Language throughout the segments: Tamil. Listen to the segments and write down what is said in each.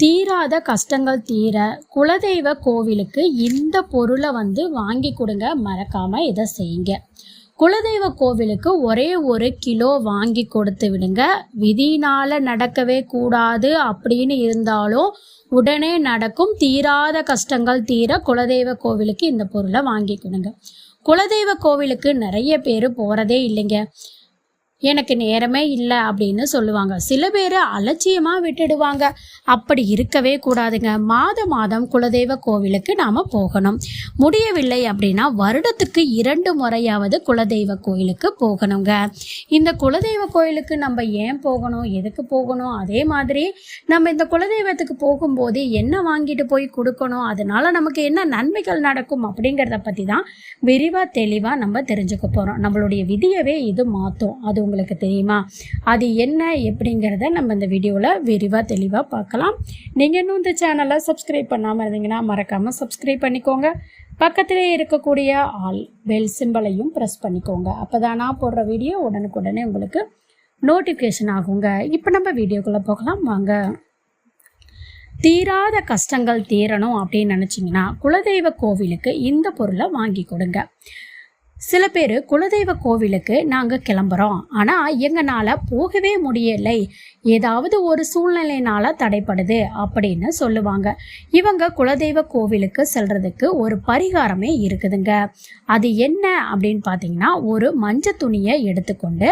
தீராத கஷ்டங்கள் தீர குலதெய்வ கோவிலுக்கு இந்த பொருளை வந்து வாங்கி கொடுங்க. மறக்காம இதை செய்யுங்க. குலதெய்வ கோவிலுக்கு ஒரே ஒரு கிலோ வாங்கி கொடுத்து விடுங்க. விதினால நடக்கவே கூடாது அப்படின்னு இருந்தாலும் உடனே நடக்கும். தீராத கஷ்டங்கள் தீர குலதெய்வ கோவிலுக்கு இந்த பொருளை வாங்கி கொடுங்க. குலதெய்வ கோவிலுக்கு நிறைய பேர் போகிறதே இல்லைங்க. எனக்கு நேரமே இல்லை அப்படின்னு சொல்லுவாங்க. சில பேர் அலட்சியமாக விட்டுடுவாங்க. அப்படி இருக்கவே கூடாதுங்க. மாத மாதம் குலதெய்வ கோவிலுக்கு நாம் போகணும். முடியவில்லை அப்படின்னா வருடத்துக்கு இரண்டு முறையாவது குலதெய்வ கோயிலுக்கு போகணுங்க. இந்த குலதெய்வ கோயிலுக்கு நம்ம ஏன் போகணும்? எதுக்கு போகணும்? அதே மாதிரி நம்ம இந்த குலதெய்வத்துக்கு போகும்போது என்ன வாங்கிட்டு போய் கொடுக்கணும்? அதனால நமக்கு என்ன நன்மைகள் நடக்கும் அப்படிங்கிறத பற்றி தான் விரிவாக தெளிவாக நம்ம தெரிஞ்சுக்க போகிறோம் நம்மளுடைய விதியவே இது மாற்றும் அது உங்களுக்கு தெரியுமா? அது என்ன எப்படிங்கிறத நம்ம இந்த வீடியோவில் விரிவாக தெளிவாக பார்க்கலாம். நீங்கள் இன்னும் இந்த சேனலை சப்ஸ்கிரைப் பண்ணாமல் இருந்தீங்கன்னா மறக்காமல் சப்ஸ்கிரைப் பண்ணிக்கோங்க. பக்கத்திலே இருக்கக்கூடிய ஆல் பெல் சிம்பலையும் ப்ரெஸ் பண்ணிக்கோங்க. அப்போ தான் நான் போடுற வீடியோ உடனுக்குடனே உங்களுக்கு நோட்டிஃபிகேஷன் ஆகுங்க. இப்போ நம்ம வீடியோக்குள்ளே போகலாம். வாங்க. தீராத கஷ்டங்கள் தீரணும் அப்படின்னு நினச்சிங்கன்னா குலதெய்வ கோவிலுக்கு இந்த பொருளை வாங்கி கொடுங்க. சில பேர் குலதெய்வ கோவிலுக்கு நாங்கள் கிளம்புறோம். ஆனால் எங்களால் போகவே முடியலை. ஏதாவது ஒரு சூழ்நிலையினால தடைப்படுது அப்படின்னு சொல்லுவாங்க. இவங்க குலதெய்வ கோவிலுக்கு செல்றதுக்கு ஒரு பரிகாரமே இருக்குதுங்க. அது என்ன அப்படின்னு பார்த்தீங்கன்னா ஒரு மஞ்சள் துணியை எடுத்துக்கொண்டு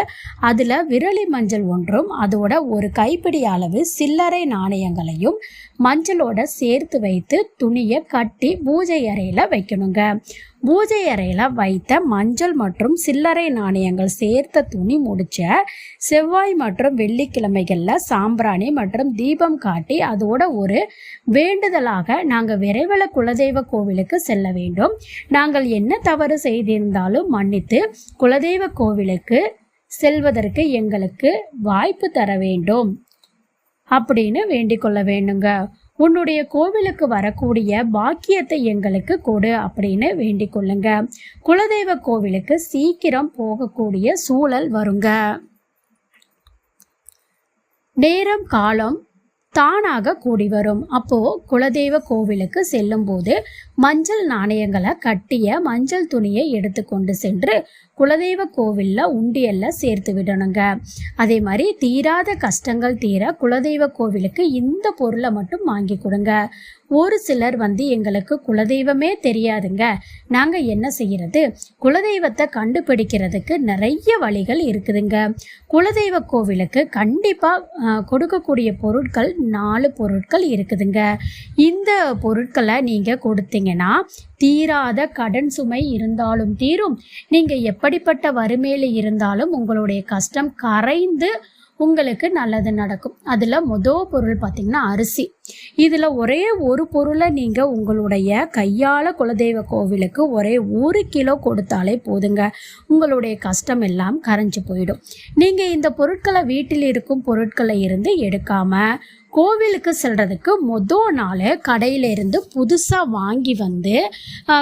அதில் விரலி மஞ்சள் ஒன்றும் அதோட ஒரு கைப்பிடி அளவு சில்லறை நாணயங்களையும் மஞ்சளோட சேர்த்து வைத்து துணியை கட்டி பூஜை அறையில் வைக்கணுங்க. பூஜை அறையில் வைத்த மஞ்சள் மற்றும் சில்லறை நாணயங்கள் சேர்த்த துணி முடிச்ச செவ்வாய் மற்றும் வெள்ளிக்கிழமைகளில் சாம்பிராணி மற்றும் தீபம் காட்டி அதோட ஒரு வேண்டுதலாக நாங்கள் விரைவில் குலதெய்வ கோவிலுக்கு செல்ல வேண்டும். நாங்கள் என்ன தவறு செய்திருந்தாலும் மன்னித்து குலதெய்வ கோவிலுக்கு செல்வதற்கு எங்களுக்கு வாய்ப்பு தர வேண்டும். அப்படின்னு வேண்டிக் கொள்ள வேண்டுங்க. உன்னுடைய கோவிலுக்கு வரக்கூடிய பாக்கியத்தை எங்களுக்கு கொடு அப்படின்னு வேண்டிக் கொள்ளுங்க. குலதெய்வ கோவிலுக்கு சீக்கிரம் போகக்கூடிய சூழல் வருங்க. நேரம் காலம் தானாக கூடி வரும். அப்போ குலதெய்வ கோவிலுக்கு செல்லும்போது மஞ்சள் நாணயங்களை கட்டிய மஞ்சள் துணியை எடுத்துக்கொண்டு சென்று குலதெய்வ கோவிலில் உண்டியல்ல சேர்த்து விடணுங்க. அதே மாதிரி தீராத கஷ்டங்கள் தீர குலதெய்வ கோவிலுக்கு இந்த பொருளை மட்டும் வாங்கி கொடுங்க. ஒரு சிலர் வந்து எங்களுக்கு குலதெய்வமே தெரியாதுங்க. நாங்கள் என்ன செய்யறது? குலதெய்வத்தை கண்டுபிடிக்கிறதுக்கு நிறைய வழிகள் இருக்குதுங்க. குலதெய்வ கோவிலுக்கு கண்டிப்பாக கொடுக்கக்கூடிய பொருட்கள் நாலு பொருட்கள் இருக்குதுங்க. இந்த பொருட்களை நீங்கள் கொடுத்தீங்கன்னா தீராத கடன் சுமை இருந்தாலும் தீரும். நீங்கள் எப்படிப்பட்ட வறுமையில் இருந்தாலும் உங்களுடைய கஷ்டம் கரைந்து உங்களுக்கு நல்லது நடக்கும். அதில் மொதல் பொருள் பார்த்திங்கன்னா அரிசி. இதில் ஒரே ஒரு பொருளை நீங்கள் உங்களுடைய கையால் குலதெய்வ கோவிலுக்கு ஒரே ஒரு கிலோ கொடுத்தாலே போதுங்க. உங்களுடைய கஷ்டம் எல்லாம் கரைஞ்சு போயிடும். நீங்கள் இந்த பொருட்களை வீட்டில் இருக்கும் பொருட்களை இருந்து எடுக்காமல் கோவிலுக்கு செல்றதுக்கு மொதல் நாள் கடையில இருந்து புதுசாக வாங்கி வந்து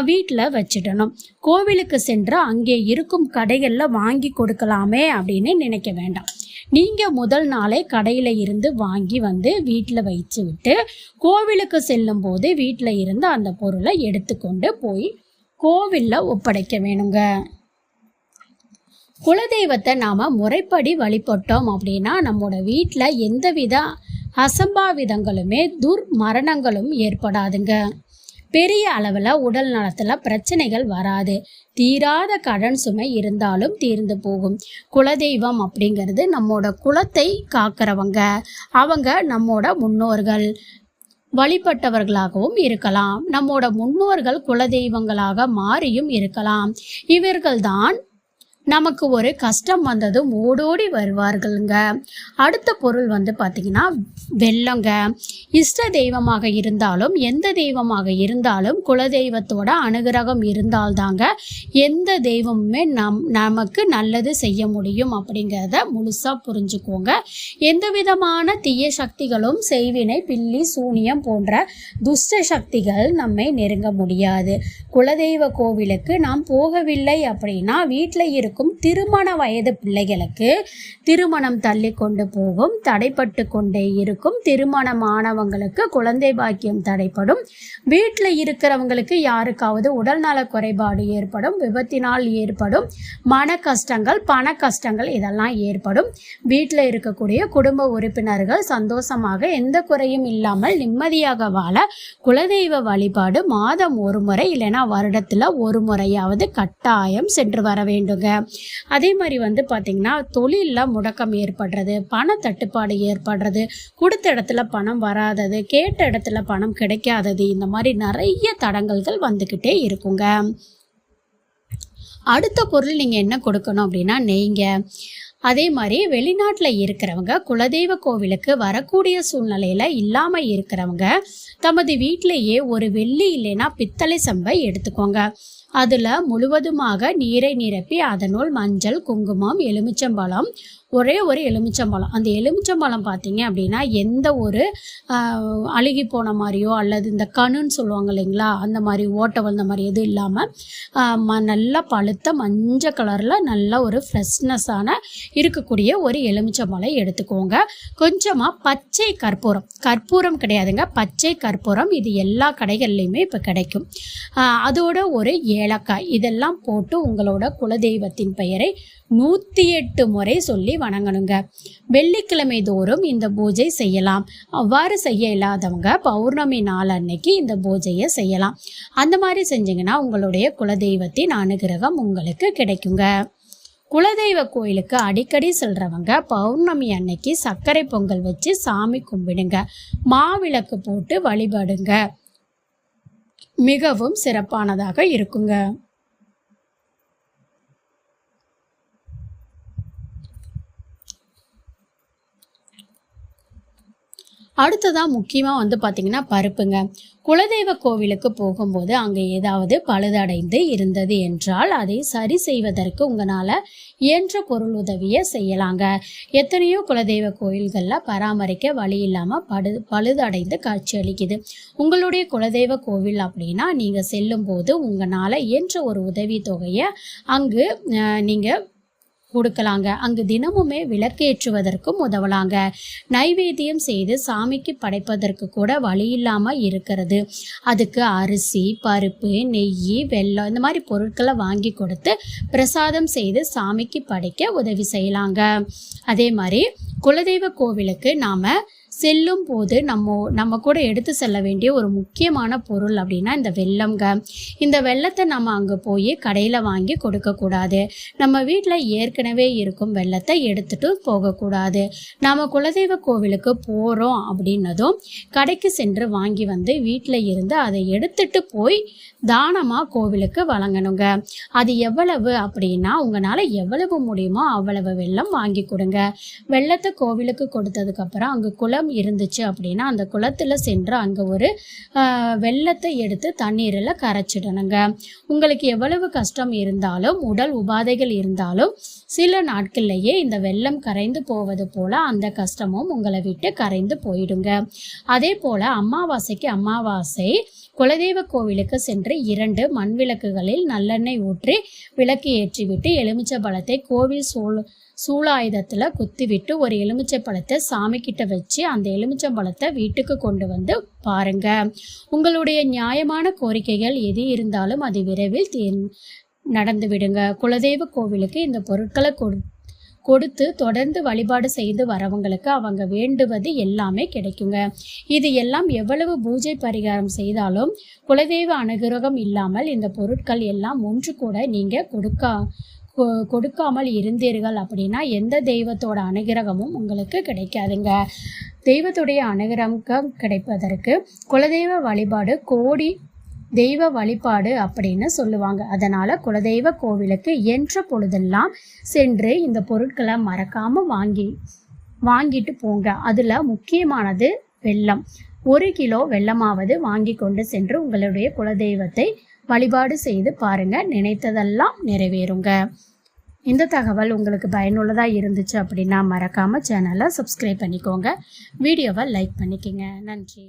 வீட்டில் வச்சிடணும். கோவிலுக்கு சென்று அங்கே இருக்கும் கடைகளில் வாங்கி கொடுக்கலாமே அப்படின்னு நினைக்க வேண்டாம். நீங்கள் முதல் நாளே கடையில் இருந்து வாங்கி வந்து வீட்டில் வச்சு விட்டு கோவிலுக்கு செல்லும் போது வீட்டில் இருந்து அந்த பொருளை எடுத்துக்கொண்டு போய் கோவிலில் ஒப்படைக்க வேணுங்க. குலதெய்வத்தை நாம் முறைப்படி வழிபட்டோம் அப்படின்னா நம்மளோட வீட்டில் எந்தவித அசம்பாவிதங்களுமே துர் மரணங்களும் ஏற்படாதுங்க. பெரிய அளவில் உடல் நலத்தில் பிரச்சனைகள் வராது. தீராத கடன் சுமை இருந்தாலும் தீர்ந்து போகும். குலதெய்வம் அப்படிங்கிறது நம்மோட குலத்தை காக்கிறவங்க. அவங்க நம்மோட முன்னோர்கள். வழிபட்டவர்களாகவும் இருக்கலாம். நம்மோட முன்னோர்கள் குலதெய்வங்களாக மாறியும் இருக்கலாம். இவர்கள்தான் நமக்கு ஒரு கஷ்டம் வந்ததும் ஓடோடி வருவார்களுங்க. அடுத்த பொருள் வந்து பார்த்திங்கன்னா வெள்ளங்க. இஷ்ட தெய்வமாக இருந்தாலும் எந்த தெய்வமாக இருந்தாலும் குலதெய்வத்தோட அனுகிரகம் இருந்தால்தாங்க எந்த தெய்வமுமே நம் நமக்கு நல்லது செய்ய முடியும் அப்படிங்கிறத முழுசாக புரிஞ்சுக்கோங்க. எந்த விதமான தீய சக்திகளும் செய்வினை பில்லி சூனியம் போன்ற துஷ்ட சக்திகள் நம்மை நெருங்க முடியாது. குலதெய்வ கோவிலுக்கு நாம் போகவில்லை அப்படின்னா வீட்டில் இருக்கும் இருக்கும். திருமண வயது பிள்ளைகளுக்கு திருமணம் தள்ளி கொண்டு போகும் தடைப்பட்டு கொண்டே இருக்கும். திருமணமானவங்களுக்கு குழந்தை பாக்கியம் தடைப்படும் வீட்டில் இருக்கிறவங்களுக்கு யாருக்காவது உடல்நல குறைபாடு ஏற்படும் விபத்தினால் ஏற்படும். மன கஷ்டங்கள் பண கஷ்டங்கள் இதெல்லாம் ஏற்படும். வீட்டில் இருக்கக்கூடிய குடும்ப உறுப்பினர்கள் சந்தோஷமாக எந்த குறையும் இல்லாமல் நிம்மதியாக வாழ குலதெய்வ வழிபாடு மாதம் ஒரு முறை இல்லைன்னா வருடத்தில் ஒரு முறையாவது கட்டாயம் சென்று வர வேண்டுங்க. அதே மாதிரி வந்து பார்த்திங்கன்னா தொழிலில் முடக்கம் ஏற்படுறது பண தட்டுப்பாடு ஏற்படுறது கொடுத்த இடத்துல பணம் வராதது கேட்ட இடத்துல பணம் கிடைக்காதது இந்த மாதிரி நிறைய தடங்கல்கள் வந்துக்கிட்டே இருக்குங்க. அடுத்த பொருள் நீங்கள் என்ன கொடுக்கணும் அப்படின்னா நெய்ங்க. அதே மாதிரி வெளிநாட்டில் இருக்கிறவங்க குலதெய்வ கோவிலுக்கு வரக்கூடிய சூழ்நிலையில் இல்லாமல் இருக்கிறவங்க தமது வீட்டிலேயே ஒரு வெள்ளி இல்லைன்னா பித்தளை சம்பை எடுத்துக்கோங்க. அதில் முழுவதுமாக நீரை நிரப்பி அதனுள் மஞ்சள் குங்குமம் எலுமிச்சம்பழம் ஒரே ஒரு எலுமிச்சம்பழம். அந்த எலுமிச்சம்பழம் பார்த்தீங்க அப்படின்னா எந்த ஒரு அழுகி போன மாதிரியோ அல்லது இந்த கணுன்னு சொல்லுவாங்க இல்லைங்களா அந்த மாதிரி ஓட்டை வந்த மாதிரி எதுவும் இல்லாமல் நல்லா பழுத்த மஞ்சள் கலரில் நல்ல ஒரு ஃப்ரெஷ்னஸ்ஸான இருக்கக்கூடிய ஒரு எலுமிச்சம்பழம் எடுத்துக்கோங்க. கொஞ்சமாக பச்சை கற்பூரம். கற்பூரம் கிடையாதுங்க. பச்சை கற்பூரம் இது எல்லா கடைகள்லையுமே இப்போ கிடைக்கும். அதோட ஒரு ஏலக்காய். இதெல்லாம் போட்டு உங்களோட குலதெய்வத்தின் பெயரை நூற்றி எட்டு முறை சொல்லி வணங்கணுங்க. வெள்ளிக்கிழமை தோறும் இந்த பூஜை செய்யலாம். அவ்வாறு செய்ய இல்லாதவங்க பௌர்ணமி நாள் அன்னைக்கு இந்த பூஜையை செய்யலாம். அந்த மாதிரி செஞ்சீங்கன்னா உங்களுடைய குலதெய்வத்தின் அனுகிரகம் உங்களுக்கு கிடைக்குங்க. குலதெய்வ கோயிலுக்கு அடிக்கடி செல்றவங்க பௌர்ணமி அன்னைக்கு சர்க்கரை பொங்கல் வச்சு சாமி கும்பிடுங்க. மாவிளக்கு போட்டு வழிபடுங்க. மிகவும் சிறப்பானதாக இருக்குங்க. அடுத்ததாக முக்கியமாக வந்து பார்த்திங்கன்னா பருப்புங்க. குலதெய்வ கோவிலுக்கு போகும்போது அங்கே ஏதாவது பழுதடைந்து இருந்தது என்றால் அதை சரி செய்வதற்கு உங்களால் இயன்ற பொருள் உதவியை செய்யலாங்க. எத்தனையோ குலதெய்வ கோயில்களில் பராமரிக்க வழி இல்லாமல் படு பழுதடைந்து காட்சி அளிக்குது. உங்களுடைய குலதெய்வ கோவில் அப்படின்னா நீங்கள் செல்லும்போது உங்களால் இயன்ற ஒரு உதவி தொகையை அங்கு நீங்கள் கொடுக்கலாங்க. அங்கு தினமுமே விளக்கேற்றுவதற்கும் உதவலாங்க. நைவேத்தியம் செய்து சாமிக்கு படைப்பதற்கு கூட வழி இல்லாமல் இருக்கிறது. அதுக்கு அரிசி பருப்பு நெய் வெல்லம் இந்த மாதிரி பொருட்களை வாங்கி கொடுத்து பிரசாதம் செய்து சாமிக்கு படைக்க உதவி செய்யலாங்க. அதே மாதிரி குலதெய்வ கோவிலுக்கு நாம் செல்லும் போது நம்ம நம்ம கூட எடுத்து செல்ல வேண்டிய ஒரு முக்கியமான பொருள் அப்படின்னா இந்த வெள்ளம்ங்க இந்த வெள்ளத்தை நம்ம அங்கே போய் கடையில் வாங்கி கொடுக்கக்கூடாது. நம்ம வீட்டில் ஏற்கனவே இருக்கும் வெள்ளத்தை எடுத்துகிட்டு போகக்கூடாது. நாம் குலதெய்வ கோவிலுக்கு போகிறோம் அப்படின்னதும் கடைக்கு சென்று வாங்கி வந்து வீட்டில் இருந்து அதை எடுத்துட்டு போய் தானமாக கோவிலுக்கு வழங்கணுங்க. அது எவ்வளவு அப்படின்னா உங்களால் எவ்வளவு முடியுமோ அவ்வளவு வெள்ளம் வாங்கி கொடுங்க. வெள்ளத்தை கோவிலுக்கு கொடுத்ததுக்கப்புறம் அங்கே குளம் இருந்துச்சு அப்படின்னா அந்த குளத்தில் சென்று அங்கே ஒரு வெள்ளத்தை எடுத்து தண்ணீரில் கரைச்சிடணுங்க. உங்களுக்கு எவ்வளவு கஷ்டம் இருந்தாலும் உடல் உபாதைகள் இருந்தாலும் சில நாட்கள்லேயே இந்த வெள்ளம் கரைந்து போவது போல் அந்த கஷ்டமும் உங்களை விட்டு கரைந்து போயிடுங்க. அதே போல் அமாவாசைக்கு அமாவாசை குலதெய்வ கோவிலுக்கு சென்று இரண்டு மண் விளக்குகளில் நல்லெண்ணெய் ஊற்றி விளக்கு ஏற்றிவிட்டு எலுமிச்சை பழத்தை கோவில் சூழ் சூளாயுதத்தில் குத்திவிட்டு ஒரு எலுமிச்சை பழத்தை சாமி கிட்ட வச்சு அந்த எலுமிச்சை பழத்தை வீட்டுக்கு கொண்டு வந்து பாருங்க. உங்களுடைய நியாயமான கோரிக்கைகள் எது இருந்தாலும் அது விரைவில் தீர் நடந்து விடுங்க குலதெய்வ கோவிலுக்கு இந்த பொருட்களை கொடு கொடுத்து தொடர்ந்து வழிபாடு செய்து வரவங்களுக்கு அவங்க வேண்டுவது எல்லாமே கிடைக்குங்க. இது எல்லாம் எவ்வளவு பூஜை பரிகாரம் செய்தாலும் குலதெய்வ அனுகிரகம் இல்லாமல் இந்த பொருட்கள் எல்லாம் ஒன்று கூட நீங்கள் கொடுக்க கொடுக்காமல் இருந்தீர்கள் அப்படின்னா எந்த தெய்வத்தோட அனுகிரகமும் உங்களுக்கு கிடைக்காதுங்க. தெய்வத்துடைய அனுகிரகம் கிடைப்பதற்கு குலதெய்வ வழிபாடு கோடி தெய்வ வழிபாடு அப்படின்னு சொல்லுவாங்க. அதனால் குலதெய்வ கோவிலுக்கு என்ற பொழுதெல்லாம் சென்று இந்த பொருட்களை மறக்காமல் வாங்கி வாங்கிட்டு போங்க. அதில் முக்கியமானது வெள்ளம். ஒரு கிலோ வெள்ளமாவது வாங்கி கொண்டு சென்று உங்களுடைய குலதெய்வத்தை வழிபாடு செய்து பாருங்க. நினைத்ததெல்லாம் நிறைவேறுங்க. இந்த தகவல் உங்களுக்கு பயனுள்ளதாக இருந்துச்சு அப்படின்னா மறக்காமல் சேனலை சப்ஸ்கிரைப் பண்ணிக்கோங்க. வீடியோவை லைக் பண்ணிக்கோங்க. நன்றி.